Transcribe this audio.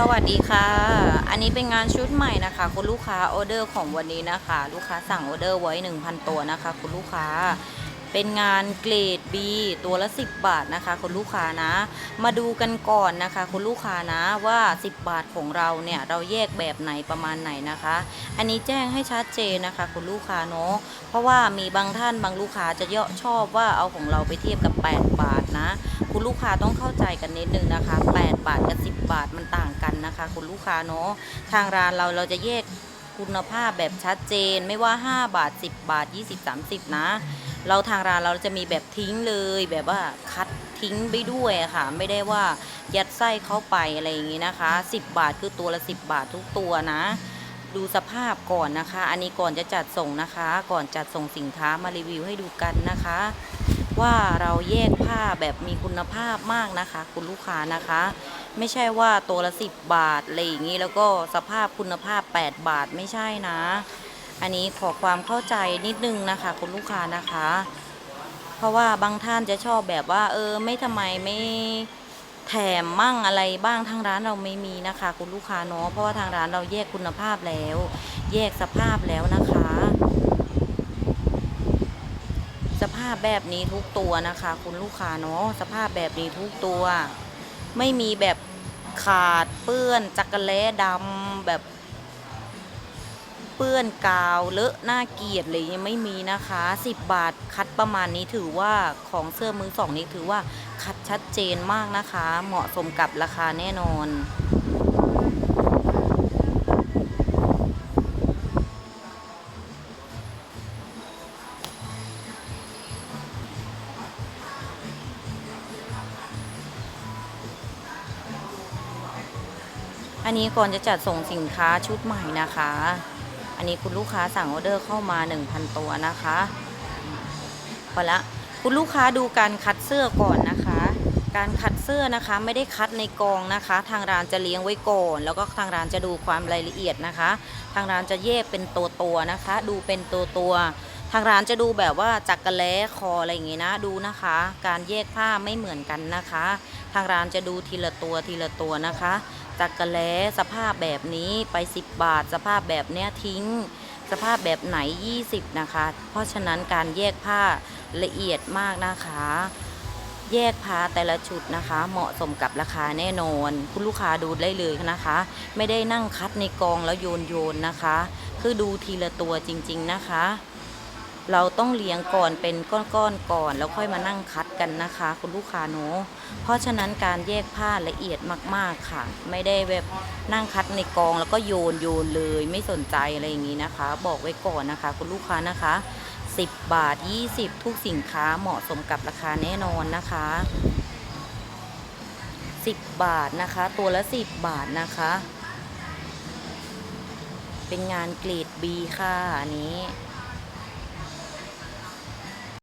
สวัสดีค่ะ อันนี้เป็นงานชุดใหม่นะคะ คุณลูกค้าออเดอร์ของวันนี้นะคะ ลูกค้าสั่งออเดอร์ไว้ 1,000 ตัวนะคะ คุณลูกค้า เป็นงานเกรด B ตัวละ 10 บาทนะคะคุณลูกค้านะ มาดูกันก่อนนะคะคุณลูกค้านะว่า 10 บาทของเราเนี่ยเราแยกแบบไหนประมาณไหนนะคะ อันนี้แจ้งให้ชัดเจนนะคะคุณลูกค้าเนาะเพราะว่ามีบางท่านบางลูกค้าจะเยาะชอบว่าเอาของเราไปเทียบกับ 8 บาทนะ คุณลูกค้าต้องเข้าใจกันนิดนึงนะคะ 8 บาทกับ 10 บาทมันต่างกันนะคะคุณลูกค้าเนาะทางร้านเราเราจะแยก คุณภาพแบบชัดเจนไม่ว่า 5 บาท 10 บาท 20 30 นะ เราทางร้านเราจะมีแบบทิ้งเลยแบบว่าคัดทิ้งไปด้วยค่ะ ไม่ได้ว่ายัดไส้เข้าไปอะไรอย่างนี้นะคะ 10 บาทคือตัวละ 10 บาททุกตัวนะ ดูสภาพก่อนนะคะ อันนี้ก่อนจะจัดส่งนะคะ ก่อนจัดส่งสินค้ามารีวิวให้ดูกันนะคะ ว่าเราแยกผ้าแบบมีคุณภาพมากนะคะ คุณลูกค้านะคะ ไม่ใช่ว่าตัวละ 10 บาทอะไรอย่างนี้แล้วก็สภาพคุณภาพ 8 บาทไม่ใช่นะ อันนี้ขอความเข้าใจนิดนึงนะคะ คุณลูกค้านะคะ เพราะว่าบางท่านจะชอบแบบว่า เออ ไม่ทำไมไม่แถมมั่งอะไรบ้างทางร้านเราไม่มีนะคะ คุณลูกค้าเนาะเพราะว่าทางร้านเราแยกคุณภาพแล้ว แยกสภาพแล้วนะคะาพแบบนี้ทุกตัวนะคะ คุณลูกค้าเนาะสภาพแบบนี้ทุกตัว ไม่มีแบบขาดเปื้อนจักระแล้ดำแบบเปื้อนกาวเลอะหน้าเกลียดเลยยังไม่มีนะคะ 10 บาทคัดประมาณนี้ถือว่าของเสื้อมือสองนี้ถือว่าคัดชัดเจนมากนะคะ เหมาะสมกับราคาแน่นอน อันนี้ก่อนจะจัดส่งสินค้าชุดใหม่นะคะ อันนี้คุณลูกค้าสั่งออเดอร์เข้ามา 1,000 ตัวนะคะพอละคุณลูกค้าดูการคัดเสื้อก่อนนะคะ การคัดเสื้อนะคะไม่ได้คัดในกองนะคะ ทางร้านจะเลี้ยงไว้ก่อน แล้วก็ทางร้านจะดูความรายละเอียดนะคะ ทางร้านจะแยกเป็นตัวตัวนะคะ ดูเป็นตัวตัวทางร้านจะดูแบบว่าจักกระแล้คออะไรอย่างงี้นะดูนะคะ การแยกผ้าไม่เหมือนกันนะคะ ทางร้านจะดูทีละตัวทีละตัวนะคะ จักกะแล้สภาพแบบนี้ไป 10 บาท สภาพแบบเนี้ยทิ้ง สภาพแบบไหน 20 นะคะ เพราะฉะนั้นการแยกผ้าละเอียดมากนะคะ แยกผ้าแต่ละชุดนะคะ เหมาะสมกับราคาแน่นอน คุณลูกค้าดูได้เลยนะคะ ไม่ได้นั่งคัดในกองแล้วโยนโยนนะคะ คือดูทีละตัวจริง ๆนะคะ เราต้องเลี้ยงก่อนเป็นก้อนๆก่อน แล้วค่อยมานั่งคัดกันนะคะ คุณลูกค้าเนอะเพราะฉะนั้นการแยกผ้าละเอียดมากๆค่ะ ไม่ได้แบบนั่งคัดในกองแล้วก็โยนโยนเลยไม่สนใจอะไรอย่างนี้นะคะ บอกไว้ก่อนนะคะ คุณลูกค้านะคะ 10 บาท 20 ทุกสินค้าเหมาะสมกับราคาแน่นอนนะคะ 10 บาทนะคะ ตัวละ 10 บาทนะคะ เป็นงานเกรด B ค่ะอันนี้